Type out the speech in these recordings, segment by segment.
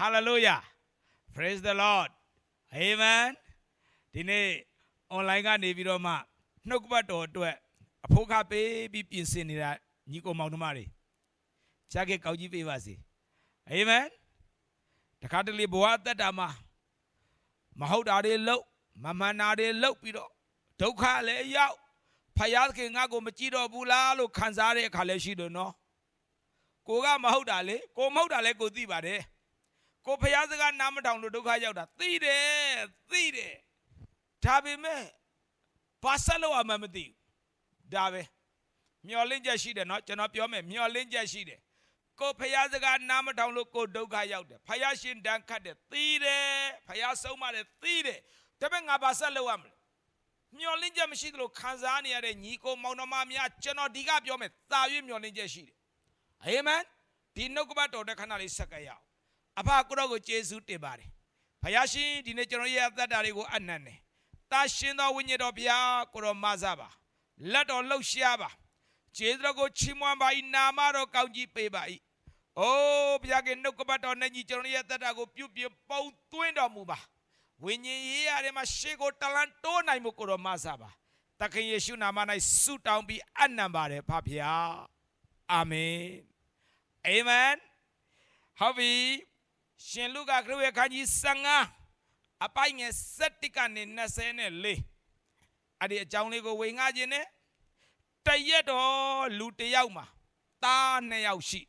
hallelujah praise the lord amen ဒီနေ့ online ကနေပြီးတော့မှနှုတ်ကပတ်တော်အတွက်အဖို့ခပေးပြီးပြင်ဆင်နေတာညီကိုမောင်နှမတွေကြားခဲ့ကောင်းကြီးပေးပါစေ amen တခါတလေဘဝအသက်တာမှာမဟုတ်တာတွေလုပ်မမှန်တာတွေလုပ်ပြီးတော့ဒုက္ခလည်းရောက်ဖယားသခင်ငါ့ကိုမကြည့်တော့ဘူးလားလို့ခံစားတဲ့အခါလည်းရှိတယ်နော်ကိုကမဟုတ်တာလေကိုမဟုတ်တာလည်းကိုသိပါတယ် ကိုဖယားစကားနားမထောင်လို့ဒုက္ခရောက်တာသိတယ်သိတယ်ဒါပေမဲ့ဘာဆက်လို့အမှမသိဘူးဒါပဲမျောလင့်ချက်ရှိတယ်နော်ကျွန်တော်ပြောမယ်မျောလင့်ချက်ရှိတယ်ကိုဖယားစကားနားမထောင်လို့ကိုဒုက္ခရောက်တယ်ဖယားရှင်တန်ခတ်တယ်သိတယ်ဖယားဆုံးမတယ်သိတယ်ဒါပေမဲ့ငါဘာဆက်လို့ရမလဲမျောလင့်ချက်မရှိသလိုခံစားနေရတဲ့ညီကိုမောင်နှမများကျွန်တော်ဒီကပြောမယ်သာ၍မျောလင့်ချက်ရှိတယ်အာမင်ဒီနှုတ်ကပတ်တော်တဲ့ခဏလေးဆက်ကရအောင် အဖကိုရောကိုကျေးဇူးတင်ပါတယ်ဖယားရှင်ဒီနေ့ကျွန်တော်ရဲ့အသက်တာတွေကိုအနံ့တယ်တာရှင်တော်ဝိညာဉ်တော်ဘုရားကိုရောမဆပါလက်တော်လှုပ်ရှားပါကျေးဇူးတော်ကိုချီးမွမ်းပါ၏နာမတော်ကောင်းကြီးပေးပါ၏အိုးဘုရားကနှုတ်ကပတ်တော်နဲ့ညီကျွန်တော်ရဲ့အသက်တာကိုပြုပြပုံသွင်းတော်မူပါဝိညာဉ်ရေးရတယ်မှာရှေ့ကိုတလန်တိုးနိုင်မှုကိုရောမဆပါသခင်ယေရှုနာမ၌ဆုတောင်းပြီးအနံ့ပါတယ်ဖဖျားအာမင်အာမင်ဟုတ်ပြီ ရှင်လုကာခရစ်ရဲ့ခန်းကြီး15အပိုင်ငယ်7ကနေ24အဲ့ဒီအကြောင်းလေးကိုဝေငှခြင်းနဲ့တရက်တော့လူတစ်ယောက်မှာသားနှစ်ယောက်ရှိ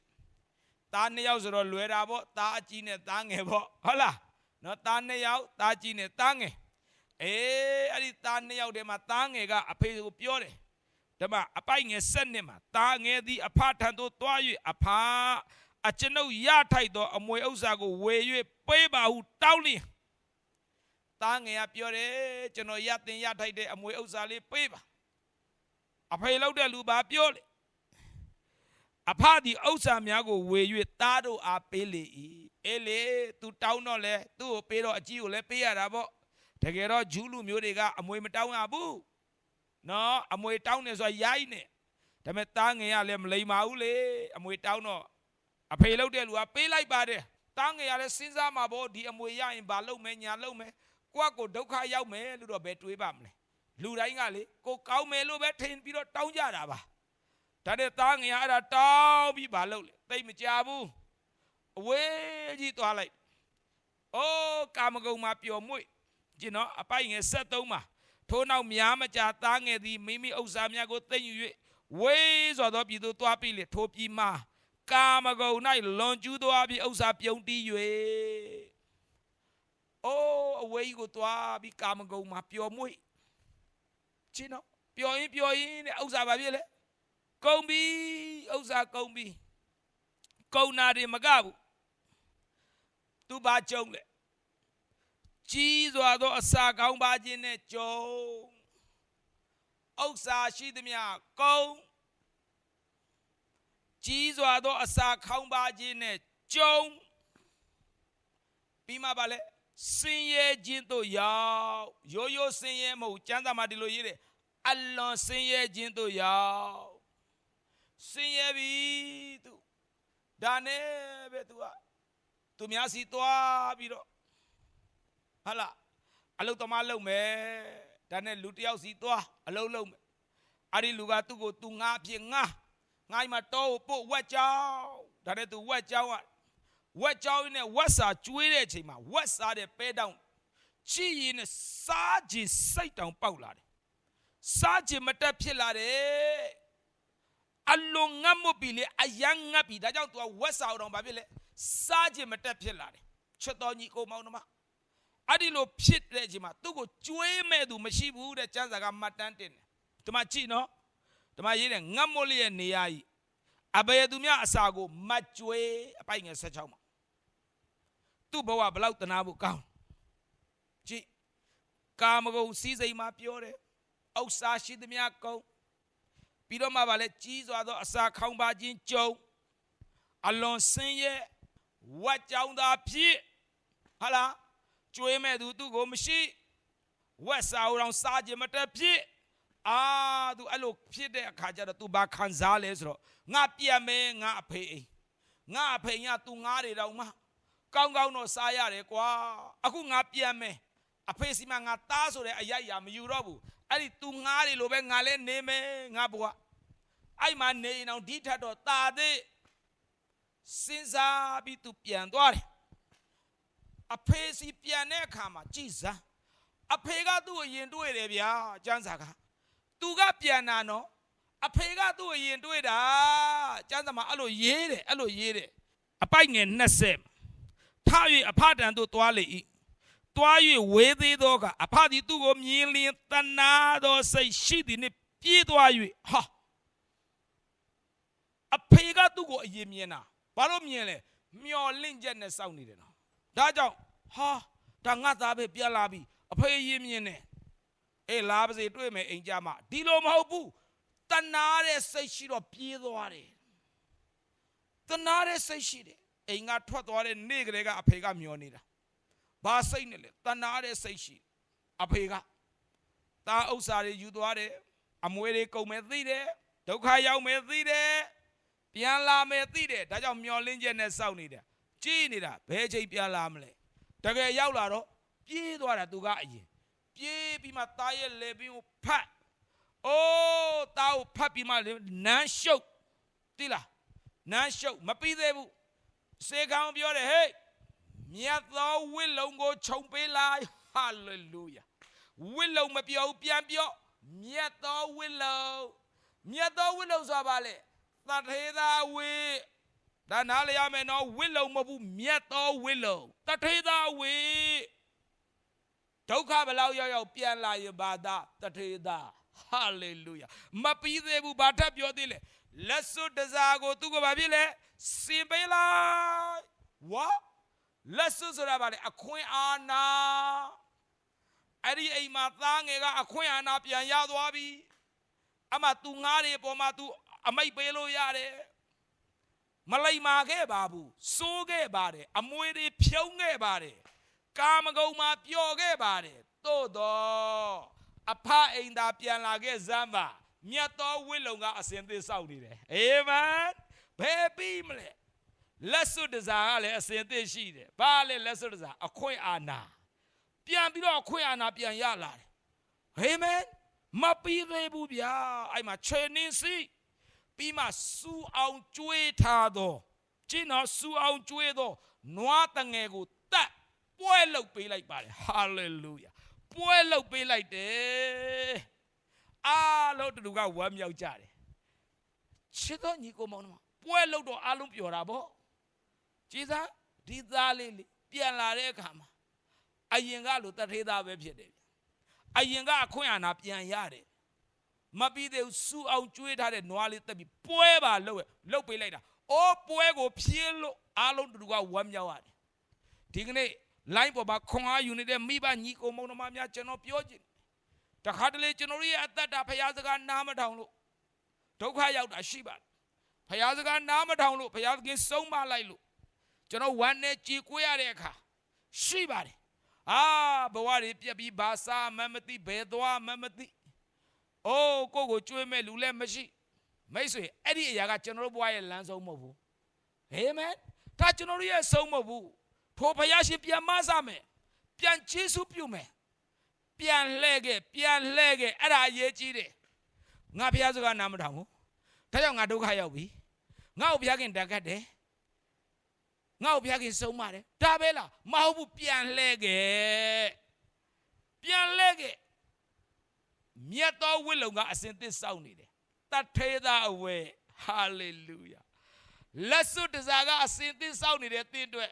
သားနှစ်ယောက်ဆိုတော့လွယ်တာပေါ့သားအကြီးနဲ့သားငယ်ပေါ့ဟုတ်လားနော်သားနှစ်ယောက်သားကြီးနဲ့သားငယ်အေးအဲ့ဒီသားနှစ်ယောက်ထဲမှာသားငယ်ကအဖေကိုပြောတယ်ဒါမှအပိုင်ငယ်7နှစ်မှာသားငယ်သည်အဖထံသို့သွား၍အဖ အကျွန်ုပ်ရထိုက်သောအမွေဥစ္စာကိုဝေ၍ပေးပါဟုတောင်းလျင်သားငယ်ကပြောတယ်ကျွန်တော်ရတင်ရထိုက်တဲ့အမွေဥစ္စာလေးပေးပါအဖေလောက်တဲ့လူပါပြောလေအဖဒီဥစ္စာများကိုဝေ၍သားတို့အားပေးလေ၏အေးလေ तू တောင်းတော့လဲသူ့ကိုပေးတော့အကြီးကိုလည်းပေးရတာပေါ့တကယ်တော့ဂျူးလူမျိုးတွေကအမွေမတောင်းရဘူးနော်အမွေတောင်းနေဆိုရိုက်နေဒါပေမဲ့သားငယ်ကလည်းမလိမ္မာဘူးလေအမွေတောင်းတော့ အဖေလောက်တဲ့လူကပေးလိုက်ပါတယ်သားငယ်ကလည်းစဉ်းစားမှာပေါ့ဒီအမွေရရင်ဘာလုပ်မယ်ညာလုပ်မယ်ကိုယ့်ကိုဒုက္ခရောက်မယ်လို့တော့ဘယ်တွေးပါမလဲလူတိုင်းကလေကိုကောင်းမယ်လို့ပဲထင်ပြီးတော့တောင်းကြတာပါဒါနဲ့သားငယ်ကအဲ့ဒါတောင်းပြီးဘာလုပ်လဲသိမကြဘူးအဝေးကြီးသွားလိုက်အိုးကာမဂုဏ်မှာပျော်မွေ့ကျင်တော့အပိုင်ငယ်73မှာထိုးနောက်များမကြာသားငယ်သည်မိမိဥစ္စာများကိုသိမ့်ယူ၍ဝေးစွာသောပြည်သို့သွားပြီလေထိုပြည်မှာ ကာမဂုဏ်၌လွန်ကျူးသွားပြီးဥစ္စာပြုံးတီး၍အိုးအဝေးကြီးကိုသွားပြီးကာမဂုဏ်မှာပျော်မွေ့ကျင်တော့ပျော်ရင်ပျော်ရင်တဲ့ဥစ္စာဘာဖြစ်လဲကုန်ပြီဥစ္စာကုန်ပြီကုန်နာတွေမကဘူးသူဘာကြုံလဲကြီးစွာသောအစာကောင်းပါခြင်းနဲ့ကြုံဥစ္စာရှိသမျှကုန် ကြီးစွာသောအစာခေါင်းပါခြင်းနဲ့ကြုံပြီးမှပါလေစင်ရဲခြင်းတို့ရောက်ရိုးရိုးစင်ရဲမဟုတ်ကျမ်းစာမှာဒီလိုရေးတယ်အလွန်စင်ရဲခြင်းတို့ရောက်စင်ရဲပြီသူဒါနဲ့ပဲသူကသူများစီသွားပြီးတော့ဟာလာအလုတ်သမားလုံမယ်ဒါနဲ့လူတယောက်စီသွားအလုတ်လုံမယ်အဲ့ဒီလူကသူ့ကိုသူငါအဖြစ်ငါ ငါ့မှာတော့ပို့ဝက်ကြောင်းဒါနဲ့သူဝက်ကြောင်းကဝက်ကြောင်းနဲ့ဝက်စာကျွေးတဲ့အချိန်မှာဝက်စားတဲ့ပဲတောင်းချီရင်နဲ့စားခြင်းစိတ်တောင်ပေါက်လာတယ်စားခြင်းမတက်ဖြစ်လာတယ်အလွန်ငတ်မပြီလေအယံငတ်ပြီဒါကြောင့် तू ကဝက်စာအောင်ဘာဖြစ်လဲစားခြင်းမတက်ဖြစ်လာတယ်ချစ်တော်ညီကိုမောင်နှမအဲ့ဒီလိုဖြစ်တဲ့အချိန်မှာသူ့ကိုကျွေးမဲ့သူမရှိဘူးတဲ့ကျမ်းစာကမှတ်တမ်းတင်တယ်ဒီမှာကြည့်နော် ဒီမှာရေးတယ်ငတ်မွတ်လျက်နေရည်အဘယ်သူများအစာကိုမတ်ကျွေးအပိုက်ငယ်16မှာသူ့ဘဝဘလောက်တနာဖို့ကောင်းကြည့်ကာမဂုဏ်စည်းစိမ်မှာပြောတယ်ဥစ္စာရှိသမျှကုန်ပြီးတော့မှဗာလဲကြီးစွာသောအစာခေါင်းပါခြင်းကြုံအလွန်ဆင်းရဲဝတ်ကြောင်းသာဖြစ်ဟာလားကျွေးမဲ့သူသူ့ကိုမရှိဝက်စာအောင်စားခြင်းမတက်ဖြစ် အာသူအဲ့လိုဖြစ်တဲ့အခါကျတော့ तू ဘာခံစားလဲဆိုတော့ငါပြန်မဲငါအဖေအိမ်ငါအဖေညာ तू ငါးတွေတော့မှ ကောင်းကောင်းတော့စားရတယ်ကွာအခုငါပြန်မယ်အဖေစီမငါသားဆိုတဲ့အရိုက်အရာမယူတော့ဘူးအဲ့ဒီသူငားတွေလိုပဲငါလည်းနေမယ်ငါဘွားအဲ့မှာနေရင်အောင်ဒီထက်တော့ตาသေးစဉ်းစားပြီးသူပြန်သွားတယ်အဖေစီပြန်တဲ့အခါမှာကြည်စမ်းအဖေကသူ့ကိုရင်တွေ့တယ်ဗျာကျန်းစာက သူကပြန်တာနော်အဖေကသူ့ကိုရင်တွေ့တာကျန်းစာမှာအဲ့လိုရေးတယ်အဲ့လိုရေးတယ်အပိုက်ငယ်20ထ၍အဖတန်တို့သွားလေ၏တွား၍ဝေးသေးသောကအဖသည်သူ့ကိုမြင်လျင်တနာသောစိတ်ရှိသည်နှင့်ပြေးသွား၍ဟာအဖေကသူ့ကိုအရင်မြင်တာဘာလို့မြင်လဲမျော်လင့်ချက်နဲ့စောင့်နေတယ်နော်ဒါကြောင့်ဟာဒါငါသားပဲပြန်လာပြီအဖေရင်မြင်တယ် အေးလာပါစေတွေ့မယ်အိမ်ကြမှာဒီလိုမဟုတ်ဘူးတနာတဲ့စိတ်ရှိတော့ပြေးသွားတယ်တနာတဲ့စိတ်ရှိတယ်အိမ်ကထွက်သွားတဲ့နေ့ကလေးကအဖေကမျောနေတာဘာစိတ်နဲ့လဲတနာတဲ့စိတ်ရှိအဖေကတာဥစ္စာတွေယူသွားတယ်အမွေတွေကုန်မယ်သိတယ်ဒုက္ခရောက်မယ်သိတယ်ပြန်လာမယ်သိတယ်ဒါကြောင့်မျောလင်းချက်နဲ့စောင့်နေတယ်ကြည်နေတာဘယ်ချိန်ပြန်လာမလဲတကယ်ရောက်လာတော့ပြေးသွားတာသူကအရင် ပြေးပြီးမှတားရဲ့လေပင်ကိုဖတ်အိုးတားကိုဖတ်ပြီးမှလေနန်းရှုပ်တိလားနန်းရှုပ်မပြီးသေးဘူးစေကောင်ပြောတယ်ဟေးမြတ်သောဝိလုံကိုခြုံပေးလိုက်ဟာလေလုယာဝိလုံမပြောဘူးပြန်ပြောမြတ်သောဝိလုံမြတ်သောဝိလုံဆိုတာဘာလဲသတ္ထေသာဝိဒါနားလျရမယ်နော်ဝိလုံမဟုတ်ဘူးမြတ်သောဝိလုံတထေသာဝိ ဒုက္ခဘလောက်ရောက်ရောက်ပြန်လာရင်ဘာသာတထေသာဟာလေလုယာမပြီးသေးဘူးဘာထပ်ပြောသေးလဲလက်စွပ်တစားကိုသူကဘာဖြစ်လဲစင်ပေးလိုက်ဝါလက်စွပ်ဆိုတာဘာလဲအခွင့်အာဏာအဲ့ဒီအိမ်မှာသားငယ်ကအခွင့်အာဏာပြန်ရသွားပြီအမှသူငားတွေပေါ်မှာ तू အမိတ်ပေးလို့ရတယ်မလိမ္မာခဲ့ပါဘူးစိုးခဲ့ပါတယ်အမွေတွေဖြုံးခဲ့ပါတယ် ကာမဂုဏ်မှာပျော်ခဲ့ပါတယ်သို့တော့အဖအိမ်သာပြန်လာခဲ့ဇမ်းပါမြတ်သောဝိလုံကအစဉ်သစ်စောက်နေတယ်အာမင်ဘယ်ပြီးမလဲလက်စွပ်တစားကလည်းအစဉ်သစ်ရှိတယ်ဘာလဲလက်စွပ်တစားအခွင့်အာဏာပြန်ပြီးတော့အခွင့်အာဏာပြန်ရလာတယ်အာမင်မပြီးသေးဘူးဗျာအဲ့မှာခြေနင်းစီပြီးမှစူအောင်ကျွေးထားတော့ကျင်းတော့စူအောင်ကျွေးတော့နွားတငယ်ကိုတတ် ပွဲလုတ်ပေးလိုက်ပါတယ်ဟာလေလုယာပွဲလုတ်ပေးလိုက်တယ်အားလုံးတူကဝမ်းမြောက်ကြတယ်ချစ်တော်ညီကိုမောင်တို့ပွဲလုတ်တော့အားလုံးပျော်တာပေါ့ကြည်စားဒီသားလေးလေးပြန်လာတဲ့အခါမှာအရင်ကလိုတထေးသားပဲဖြစ်တယ်အရင်ကအခွင့်အာဏာပြန်ရတယ်မပြီးသေးဘူးစူအောင်ကျွေးထားတဲ့နွားလေးတက်ပြီးပွဲပါလို့လုတ်ပေးလိုက်တာအိုးပွဲကိုဖြင်းလို့အားလုံးတူကဝမ်းမြောက်ရတယ်ဒီကနေ့ line ပေါ်မှာခွန်အားယူနေတဲ့မိဘညီကိုမုံနှမများကျွန်တော်ပြောချင်တခါတလေကျွန်တော်ရဲ့အသက်တာဖရာစကားနားမထောင်လို့ဒုက္ခရောက်တာရှိပါတယ်ဖရာစကားနားမထောင်လို့ဖရာသခင်ဆုံးမလိုက်လို့ကျွန်တော်ဝမ်းနဲ့ကြေကွေးရတဲ့အခါရှိပါတယ်အာဘဝတွေပြက်ပြီးဘာသာမမသိဘယ်သွားမမသိအိုးကိုကိုကျွေးမဲ့လူလည်းမရှိမိတ်ဆွေအဲ့ဒီအရာကကျွန်တော်တို့ဘဝရဲ့လမ်းဆုံးမဟုတ်ဘူးအာမင်ဒါကျွန်တော်တို့ရဲ့ဆုံးမဟုတ်ဘူး ထိုဘုရားရှင်ပြန်မဆမယ်ပြန်ကျေးဇူးပြုမယ်ပြန်လှဲ့ခဲ့ပြန်လှဲ့ခဲ့အဲ့ဒါအရေးကြီးတယ်ငါဘုရားစကားနားမထောင်ဘူးဒါကြောင့်ငါဒုက္ခရောက်ပြီငါ့ကိုဘုရားခင်တန်ခတ်တယ်ငါ့ကိုဘုရားခင်ဆုံးမတယ်ဒါပဲလားမဟုတ်ဘူးပြန်လှဲ့ခဲ့ပြန်လှဲ့ခဲ့မြတ်သောဝိလုံကအစဉ်သစ်စောင့်နေတယ်တထေသာအဝဲဟာလေလုယာလက်စွပ်တစားကအစဉ်သစ်စောင့်နေတဲ့သင်အတွက်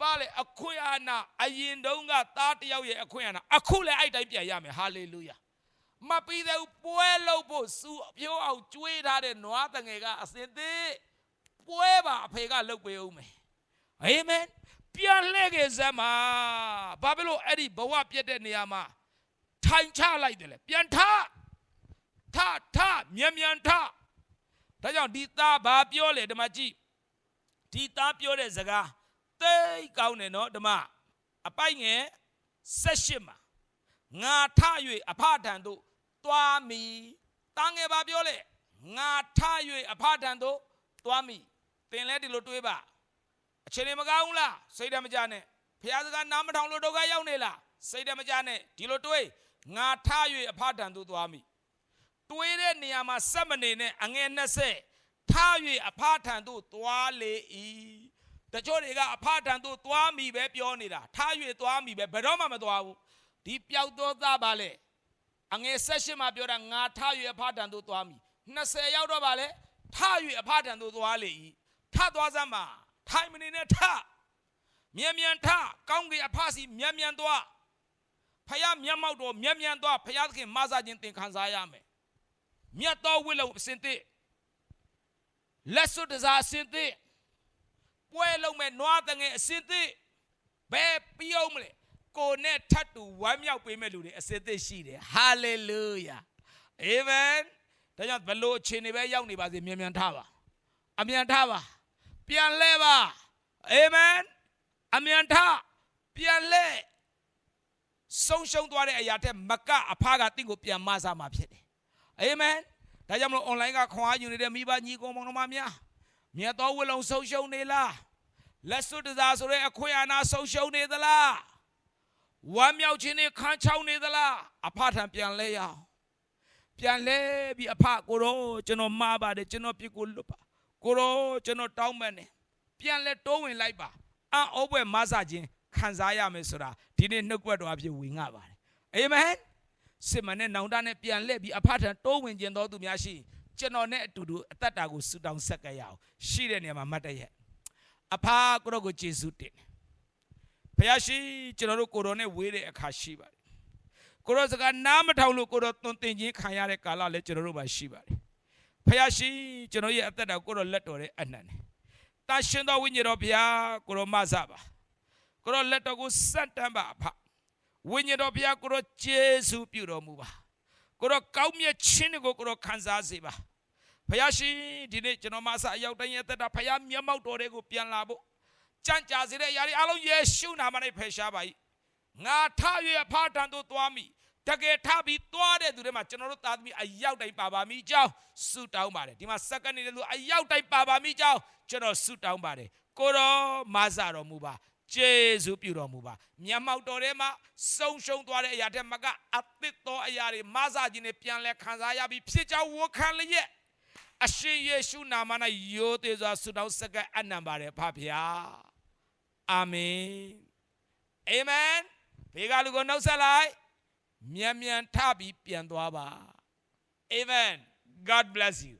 ပါလေအခွင့်အာဏာအရင်တုန်းကသားတယောက်ရဲ့အခွင့်အာဏာအခုလည်းအဲ့တိုင်းပြန်ရမယ်ဟာလေလုယာမပြီးသေးဘူးပွဲလို့ဖို့စူပြိုးအောင်ကျွေးထားတဲ့နွားတငယ်ကအစင်သေးပွဲပါအဖေကလှုပ်ပေးဦးမယ်အာမင်ပြန်လှည့်ခဲ့စမ်းမှာဘာဖြစ်လို့အဲ့ဒီဘဝပြတ်တဲ့နေရာမှာထိုင်ချလိုက်တယ်လေပြန်ထထထမြန်မြန်ထဒါကြောင့်ဒီသားဘာပြောလဲဓမ္မကြည့်ဒီသားပြောတဲ့စကား သိကောင်းတယ်နော်ဓမ္မအပိုက်ငယ်၁၈မှာငါထ၍အဖထံသို့သွားမီတာငယ်ပါပြောလေငါထ၍အဖထံသို့သွားမီသင်လဲဒီလိုတွေးပါအချိန်တွေမကောင်းဘူးလားစိတ်ဓာတ်မကြနဲ့ဖះစကားနားမထောင်လို့ဒုက္ခရောက်နေလားစိတ်ဓာတ်မကြနဲ့ဒီလိုတွေးငါထ၍အဖထံသို့သွားမိတွေးတဲ့နေရာမှာစက်မနေနဲ့အငယ်20ထ၍အဖထံသို့သွားလေ၏ တချို့တွေကအဖထံသို့သွားမိပဲပြောနေတာထ၍သွားမိပဲဘယ်တော့မှမသွားဘူးဒီပျောက်သောသားပါလေအငယ်16မှာပြောတာငါထ၍အဖထံသို့သွားမိ20ရောက်တော့ပါလေထ၍အဖထံသို့သွားလေ၏ထသွားစမ်းပါထိုင်မနေနဲ့ထမြန်မြန်ထကောင်းကင်အဖစီမြန်မြန်သွားဖယားမျက်မှောက်တော်မြန်မြန်သွားဖယားသခင်မဆာခြင်းသင်ခံစားရမယ်မြတ်တော်ဝိလုံအစင်သိလက်စွပ်တစားအစင်သိ ပွဲလုံးမဲ့နွားတငယ်အစင်သိဘယ်ပြုံးမလဲကိုနဲ့ထတ်တူဝမ်းမြောက်ပေးမဲ့လူတွေအစင်သိရှိတယ်ဟာလေလုယာအာမင်ဒါကြောင့်ဘလို့အခြေအနေပဲရောက်နေပါစေမြန်မြန်ထပါအမြန်ထပါပြန်လဲပါအာမင်အမြန်ထပြန်လဲဆုံးရှုံးသွားတဲ့အရာတဲ့မကအဖကတင့်ကိုပြန်မဆာမှာဖြစ်တယ်အာမင်ဒါကြောင့်မလို့ online ကခွန်အားယူနေတဲ့မိဘညီကောင်မောင်နှမများ မြတ်တော်ဝိလုံဆုံးရှုံးနေလားလက်စွပ်တစားဆိုတဲ့အခွင့်အာဏာဆုံးရှုံးနေသလားဝမ်းမြောက်ခြင်းနဲ့ခန်းချောင်းနေသလားအဖထံပြန်လဲရအောင်ပြန်လဲပြီးအဖကိုရောကျွန်တော်မှားပါတယ်ကျွန်တော်ပြစ်ကိုလွတ်ပါကိုရောကျွန်တော်တောင်းပန်တယ်ပြန်လဲတိုးဝင်လိုက်ပါအံ့ဩပွဲမဆာခြင်းခံစားရမယ်ဆိုတာဒီနေ့နှုတ်ကပတ်တော်အဖြစ်ဝင်ငါပါတယ်အာမင်စစ်မှန်တဲ့နောင်တနဲ့ပြန်လှည့်ပြီးအဖထံတိုးဝင်ခြင်းတော်သူများရှိရင် ကျွန်တော်နဲ့အတူတူအသက်တာကိုဆူတောင်းဆက်ကရအောင်ရှိတဲ့နေရာမှာမတ်တရက်အဖကိုရောကိုယေရှုတင်တယ်ဘုရားရှိကျွန်တော်တို့ကိုရောနဲ့ဝေးတဲ့အခါရှိပါတယ်ကိုရောစကားနားမထောင်လို့ကိုရောသွန်သင်ခြင်းခံရတဲ့ကာလလည်းကျွန်တော်တို့မှာရှိပါတယ်ဘုရားရှိကျွန်တော်ရဲ့အသက်တာကိုရောလက်တော်တဲ့အနံ့တယ်တာရှင်တော်ဝိညာဉ်တော်ဘုရားကိုရောမဆပါကိုရောလက်တော်ကိုစက်တမ်းပါအဖဝိညာဉ်တော်ဘုရားကိုရောကျေးဇူးပြုတော်မူပါကိုရောကောင်းမြတ်ခြင်းကိုကိုရောခံစားစေပါ ဘုရားရှင်ဒီနေ့ကျွန်တော်မဆာအရောက်တိုင်းရဲ့တက်တာဘုရားမျက်မှောက်တော်တွေကိုပြန်လာဖို့ကြံ့ကြာစေတဲ့အရာတွေအလုံးယေရှုနာမနဲ့ဖယ်ရှားပါ၏ငါထ၍အဖထံသို့သွားမိတကယ်ထပြီးသွားတဲ့သူတွေမှာကျွန်တော်တို့သားသမီးအရောက်တိုင်းပါပါမိကြောင်းဆုတောင်းပါတယ်ဒီမှာစက္ကန့်နေတဲ့လူအရောက်တိုင်းပါပါမိကြောင်းကျွန်တော်ဆုတောင်းပါတယ်ကိုရောမဆာတော်မူပါကျေးဇူးပြုတော်မူပါမျက်မှောက်တော်ထဲမှာဆုံးရှုံးသွားတဲ့အရာတွေမှာကအသစ်သောအရာတွေမဆာခြင်းနဲ့ပြန်လဲခံစားရပြီးဖြစ်ကြောင်းဝန်ခံလျက် အရှင်ယေရှုနာမ၌ယိုသေးစွာဆုတောင်းစက္ကအနံပါတယ်ဖဗျာအာမင်အာမင်ဘေကလူကိုနှုတ်ဆက်လိုက်မြန်မြန်ထပြီးပြန်သွားပါအာမင် God bless you